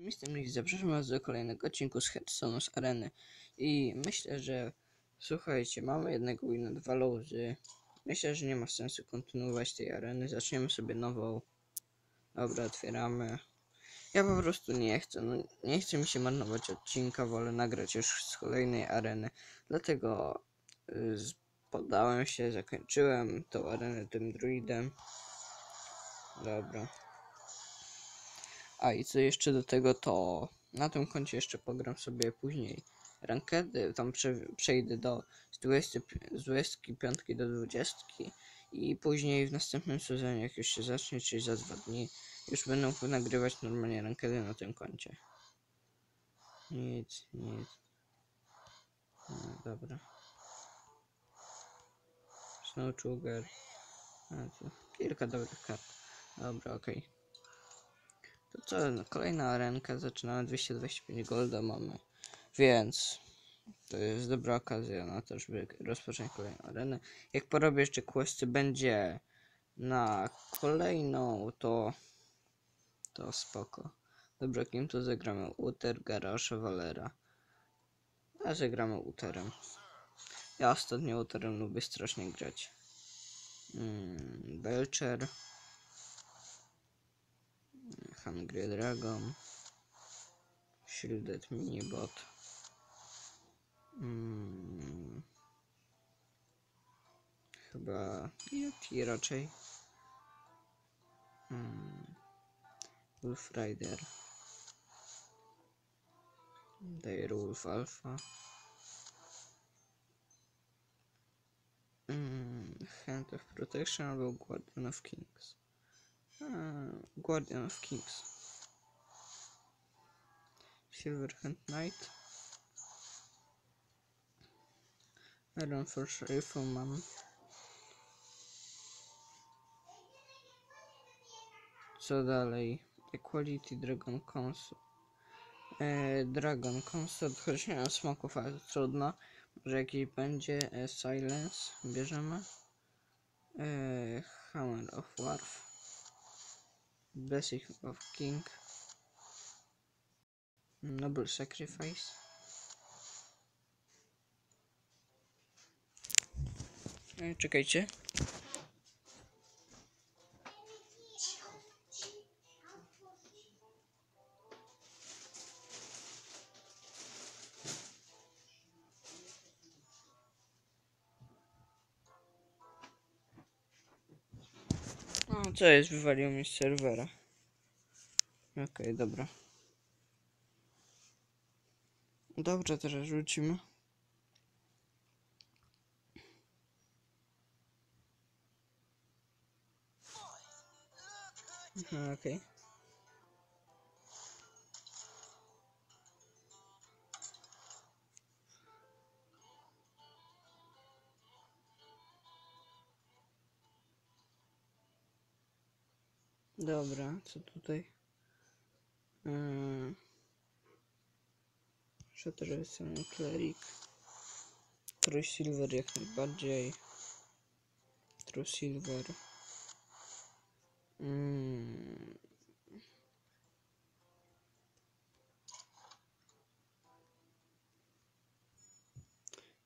Jestem Lee, zapraszam was do kolejnego odcinku z Headstone z Areny i myślę, że słuchajcie, mamy jednego wina, dwa lozy. Myślę, że nie ma sensu kontynuować tej areny, zaczniemy sobie nową. Dobra, otwieramy. Ja po prostu nie chcę, no nie chce mi się marnować odcinka, wolę nagrać już z kolejnej areny, dlatego y, poddałem się, zakończyłem tą arenę tym druidem. Dobra. A i co jeszcze do tego, to na tym koncie jeszcze pogram sobie później rankedy, tam prze, przejdę do z 20, z 25 do 20 i później w następnym sezonie, jak już się zacznie, czyli za dwa dni, już będę nagrywać normalnie rankedy na tym koncie. Nic, nic. No, dobra. Snow Sugar. A, to kilka dobrych kart. Dobra, okej. To co, no, kolejna arenka, zaczynamy 225 golda mamy, więc to jest dobra okazja na to, żeby rozpocząć kolejną arenę. Jak porobię jeszcze questy będzie na kolejną, to to spoko. Dobra, kim to zagramy? Uter, Garage, Valera. A zagramy Uterem. Ja ostatnio Uterem lubię strasznie grać. Mm, Belcher. Hungry Dragon. Shielded Minibot. Mm. Chyba Yeti raczej. Mm. Wolf Rider. Dire Wolf Alpha. Mm. Hand of Protection albo Guardian of Kings. Ah, Guardian of Kings. Silverhand Knight. Iron Force Rifleman. Co dalej? Equality Dragon Consort. E, Dragon Consort, choć nie mam smoków, ale trudno. Może jakiś będzie e, Silence. Bierzemy. E, Hammer of Warf. Blessing of King. Noble Sacrifice. E, Czekajcie. Jest? Wywalił mi z serwera. Okej, dobra. Dobrze, teraz rzucimy. Okej. Dobra, co tutaj? Yy... Shattersony Cleric. True Silver jak najbardziej. True Silver. Mm.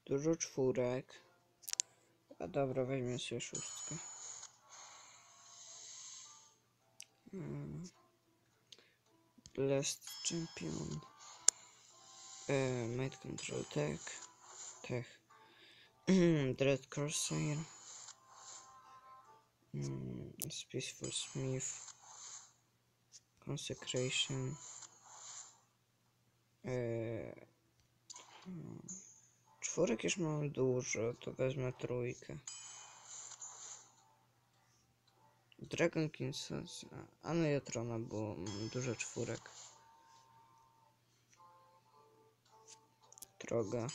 Dużo czwórek. A dobra, weźmy sobie szóstkę. Mm. Blessed Champion. E, Control Tech. Tech. Dread Corsair. Mm, Peaceful Smith. Consecration. E, hmm. Czwórek już mam dużo, to wezmę trójkę. Dragon Kinsons, a no Jotrona, bo mam dużo czwórek. Droga.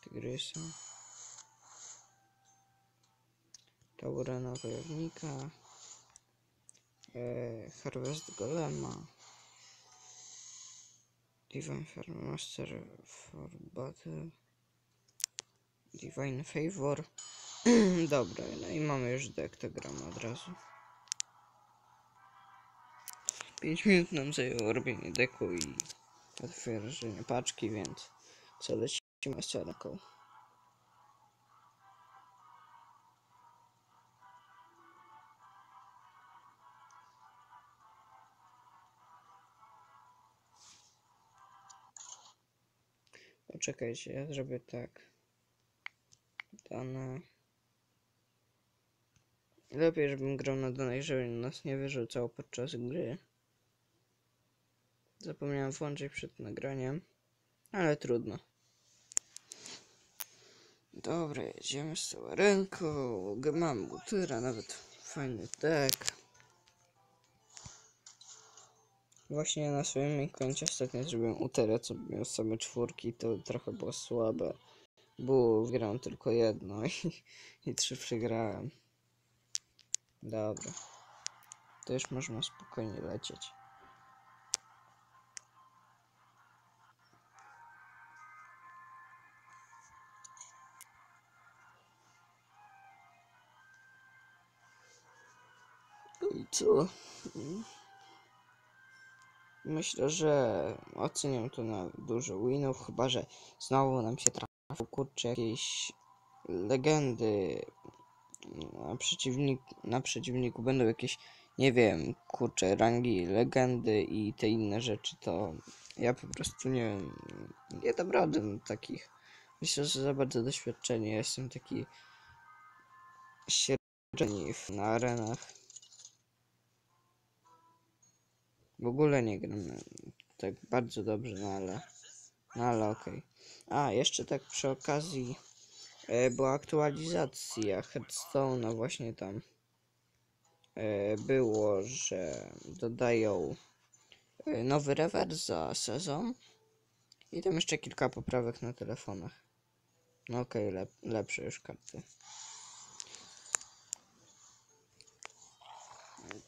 Tygrysa. Taurena Wojownika. E, Harvest Golema. Divine Farmaster for Battle. Divine Favor. Dobra, no i mamy już deck, to gramy od razu. 5 minut nam zajęło robienie deku i otwieranie paczki, więc co lecimy z czarnką. Poczekajcie, ja zrobię tak. Dane. Lepiej, żebym grał na danej, żeby nas nie wyrzucał podczas gry. Zapomniałem włączyć przed nagraniem, ale trudno. Dobra, jedziemy z całą ręką. Mam butyra, nawet fajny deck. Właśnie na swoim koncie ostatnio zrobiłem uterę, co miał same czwórki, to trochę było słabe. Bo wygrałem tylko jedno i, i trzy przegrałem. Dobra. To już można spokojnie lecieć. No i co? Myślę, że oceniam to na dużo winów, chyba że znowu nam się trafią kurczę jakieś legendy. Na, przeciwnik, na przeciwniku będą jakieś, nie wiem, kurczę, rangi legendy i te inne rzeczy, to ja po prostu nie nie dam rady takich. Myślę, że za bardzo doświadczenie. Ja jestem taki średni na arenach. W ogóle nie gram tak bardzo dobrze, no ale, no ale okej. A, jeszcze tak przy okazji była aktualizacja Hearthstone'a właśnie tam e, było, że dodają e, nowy rewers za sezon i tam jeszcze kilka poprawek na telefonach. No okej, lep, lepsze już karty.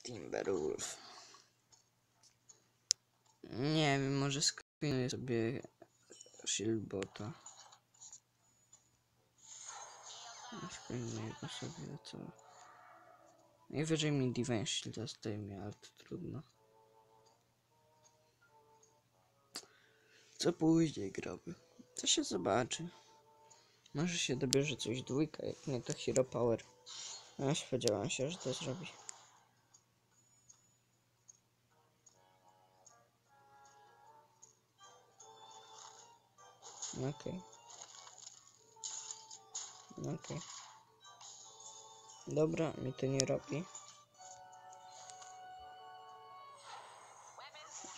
Timberwolf. Nie wiem, może sklinuję sobie Shieldbota. Sklinuję go sobie, co? Najwyżej mi Shielda zdejmie, ale to trudno. Co później groby? Co się zobaczy? Może się dobierze coś dwójka, jak nie to Hero Power. Ja spodziewałem się, że to zrobi. Okej. Okej. Dobra, mi to nie robi.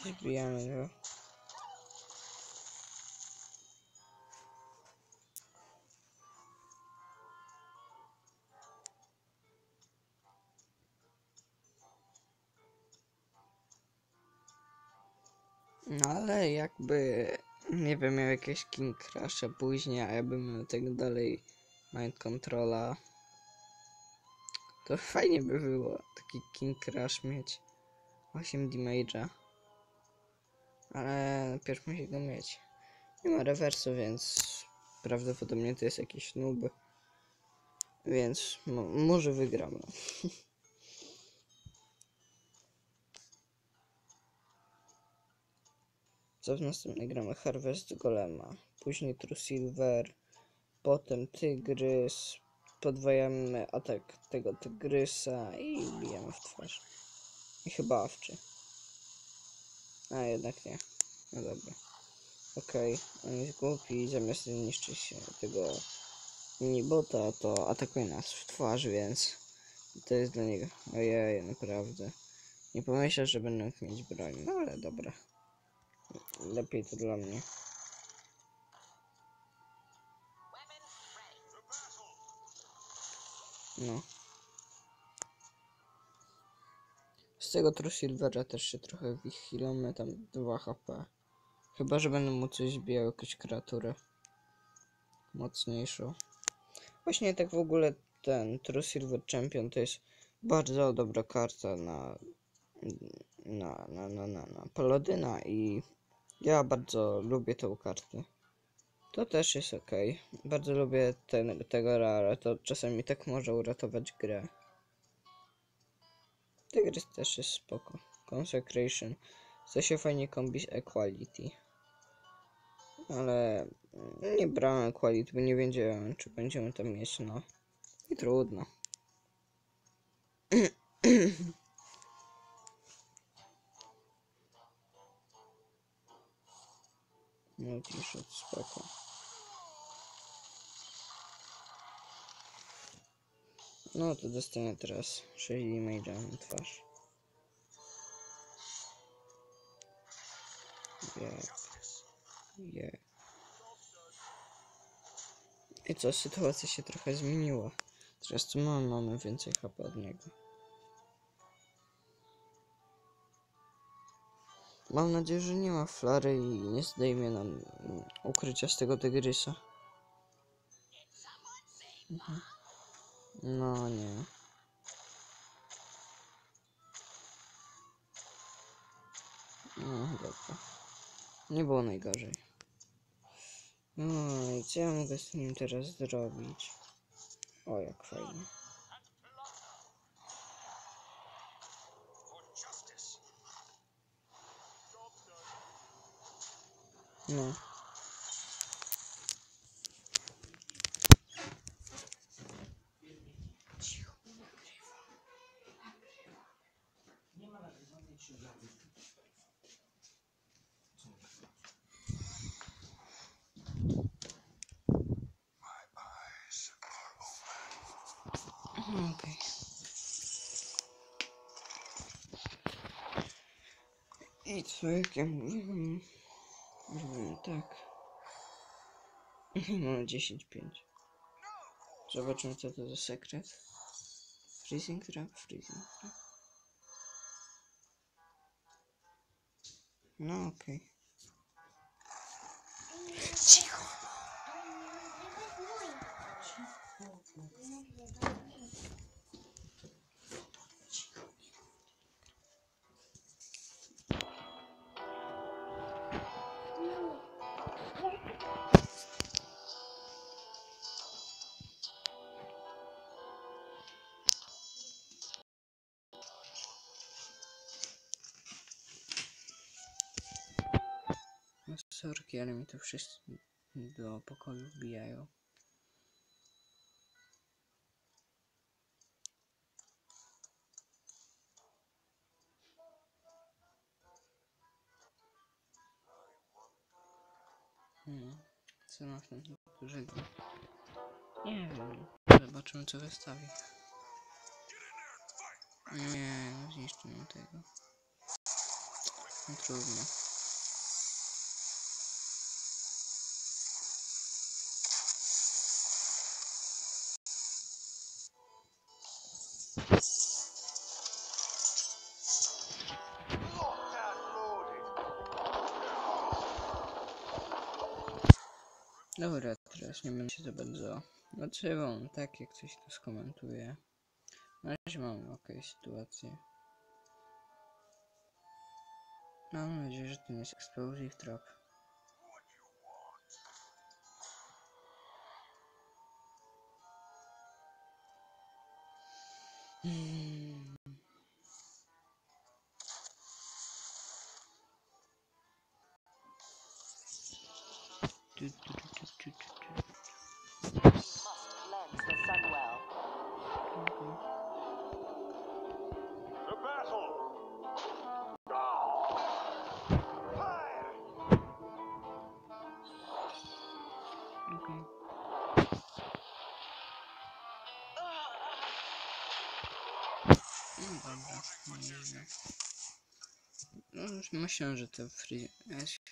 Zbijamy go. No ale jakby, nie wiem, miał jakieś King Crusha później, a ja bym miał tak dalej Mind Controla. To fajnie by było taki King Crush mieć 8 damage'a. Ale najpierw musi go mieć. Nie ma rewersu, więc prawdopodobnie to jest jakiś noob. Więc mo może wygram. No. Co w następnej gramy? Harvest Golema, później True Silver, potem Tygrys, podwajamy atak tego Tygrysa i bijemy w twarz. I chyba awczy. A jednak nie. No dobra. Okej, on jest głupi zamiast niszczyć tego minibota, to atakuje nas w twarz, więc to jest dla niego. Ojej, naprawdę. Nie pomyślał, że będę mieć broń, no ale dobra. Lepiej to dla mnie. No. Z tego True Silvera też się trochę wychylamy, tam 2 HP. Chyba, że będę mu coś zbijał, jakąś kreaturę mocniejszą. Właśnie tak w ogóle ten True Silver Champion to jest bardzo dobra karta na na, na, na, na, na Paladyna i ja bardzo lubię tą kartę. To też jest ok. Bardzo lubię ten, tego rara, to czasami tak może uratować grę. Tygrys też jest spoko. Consecration. To się fajnie kombi Equality. Ale nie brałem Equality, bo nie wiedziałem, czy będziemy tam mieć, no. I trudno. No t-shirt, spoko. No to dostanę teraz 6 damage'a na twarz. Yeah. Yeah. I co, sytuacja się trochę zmieniła. Teraz mamy, mamy więcej HP od niego. Mam nadzieję, że nie ma flary i nie zdejmie nam mm, ukrycia z tego tygrysa. No nie. No dobra. Nie było najgorzej. No i co ja mogę z nim teraz zrobić? O, jak fajnie. No. Okej. I co, Mówiłem tak. No, 10-5. Zobaczymy, co to za sekret. Freezing trap, freezing trap. No, okej. No, sorki, ale mi to wszyscy do pokoju wbijają. Hmm. Co tym dużego? Nie wiem. Zobaczymy co wystawi. Nie, no zniszczymy tego. No trudno. Dobra, teraz nie będę się za bardzo odzywał, tak jak coś tu skomentuje. Na razie mamy ok sytuację. Mam nadzieję, że to nie jest explosive trap. Hmm. Tu, tu, tu, tu. Dobra, no już myślę, że to Free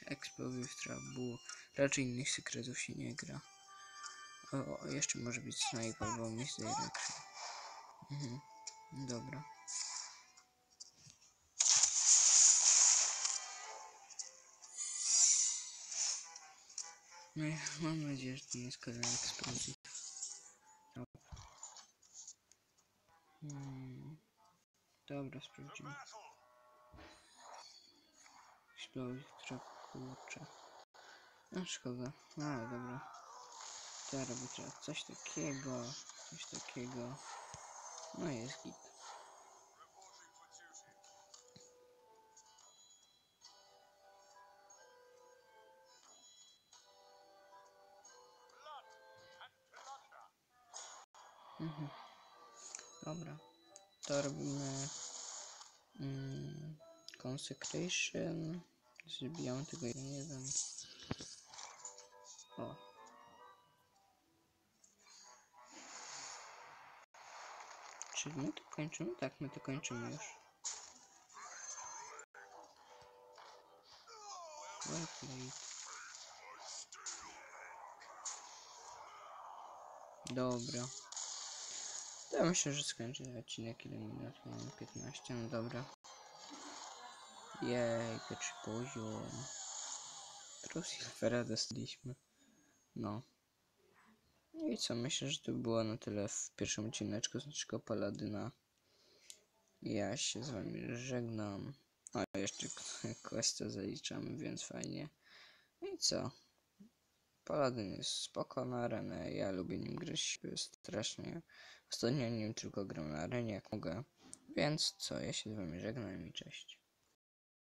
Explosive Trap było. Raczej innych sekretów się nie gra. O, o jeszcze może być Snipe albo Misdirection. Mhm, dobra. No mam nadzieję, że to nie jest Trap. Hmm. Dobra, sprawdzimy. Śpią trochę kurczę. A szkoda, no, ale dobra. Teraz robię trzeba coś takiego, coś takiego. No jest git. Mhm. Dobra. To robimy mm, Consecration. Zbijamy tego jeden. O. Czy my to kończymy? Tak, my to kończymy już. Dobra. Ja myślę, że skończę odcinek. Ile minut? Mamy 15, no dobra. Jej, pierwszy poziom. Pro Silvera dostaliśmy. No. No i co, myślę, że to było na tyle w pierwszym odcineczku z naszego Paladyna. Ja się z wami żegnam. A jeszcze questa zaliczamy, więc fajnie. No i co? Paladyn jest spoko na arenę, ja lubię nim grać strasznie. Ostatnio nim tylko gram na arenie jak mogę. Więc co, ja się z wami żegnam i cześć.